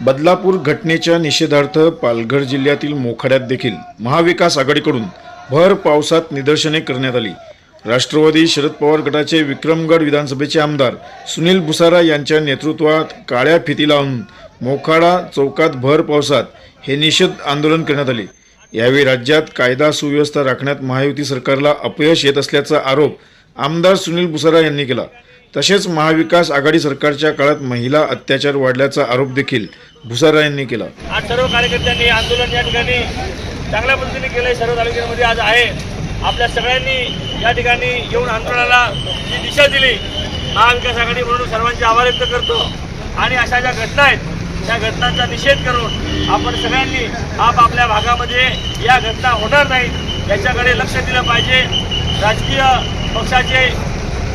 बदलापूर घटनेच्या निषेधार्थ पालघर जिल्ह्यातील मोखाड्यात देखील महाविकास आघाडीकडून भर पावसात निदर्शने करण्यात आली. राष्ट्रवादी शरद पवार गटाचे विक्रमगड विधानसभेचे आमदार सुनील भुसारा यांच्या नेतृत्वात काळ्या फिती लावून मोखाडा चौकात भर पावसात हे निषेध आंदोलन करण्यात आले. यावेळी राज्यात कायदा सुव्यवस्था राखण्यात महायुती सरकारला अपयश येत असल्याचा आरोप आमदार सुनील भुसारा यांनी केला. तसेच महाविकास आघाडी सरकारच्या काळात महिला अत्याचार वाढल्याचा आरोप देखील भुसारा यांनी केला. आज सर्व कार्यकर्त्यांनी आंदोलन या ठिकाणी चांगल्या पद्धतीने केलं सर्व तालुक्यांमध्ये आज आहे. आपल्या सगळ्यांनी या ठिकाणी येऊन आंदोलनाला जी दिशा दिली महाविकास आघाडी म्हणून सर्वांचे आभार व्यक्त करतो. आणि अशा ज्या घटना आहेत त्या घटनांचा निषेध करून आपण सगळ्यांनी आपापल्या भागामध्ये या घटना होणार नाहीत याच्याकडे लक्ष दिलं पाहिजे. राजकीय पक्षाचे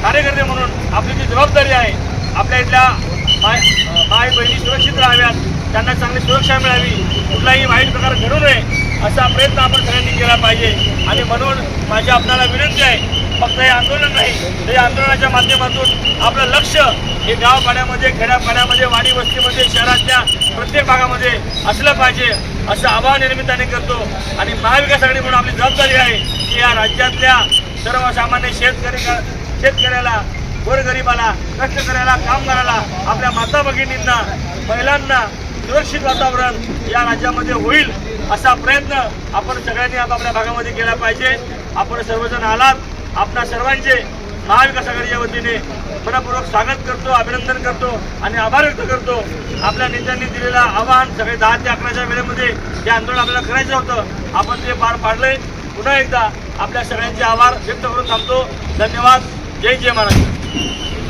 कार्यकर्ते म्हणून आपली जी जबाबदारी आहे आपल्या इथल्या माय माय बहिणी सुरक्षित राहाव्यात त्यांना चांगली सुरक्षा मिळावी कुठलाही वाईट प्रकार घडू नये असा प्रयत्न आपण सगळ्यांनी केला पाहिजे. आणि म्हणून माझी आपल्याला विनंती आहे फक्त हे आंदोलन नाही तर या आंदोलनाच्या माध्यमातून आपलं लक्ष हे गावपाड्यामध्ये खेड्यापाड्यामध्ये वाडी वस्तीमध्ये शहरातल्या प्रत्येक भागामध्ये असलं पाहिजे असं आवाहन निर्मिताने करतो. आणि महाविकास आघाडी म्हणून आपली जबाबदारी आहे की या राज्यातल्या सर्वसामान्य शेतकरी शेतकऱ्याला गोरगरिबाला कष्टकऱ्याला कामगाराला आपल्या माता भगिनींना महिलांना सुरक्षित वातावरण या राज्यामध्ये होईल असा प्रयत्न आपण सगळ्यांनी आपापल्या भागामध्ये केला पाहिजे. आपण सर्वजण आलात. आपणा सर्वांचे महाविकास आघाडीच्या वतीने मनपूर्वक स्वागत करतो अभिनंदन करतो आणि आभार व्यक्त करतो. आपल्या नेत्यांनी दिलेलं आवाहन सगळे दहा ते अकराच्या वेळेमध्ये हे आंदोलन आपल्याला करायचं होतं. आपण ते पार पाडलंय. पुन्हा एकदा आपल्या सगळ्यांचे आभार व्यक्त करून थांबतो. धन्यवाद. जय जय महाराज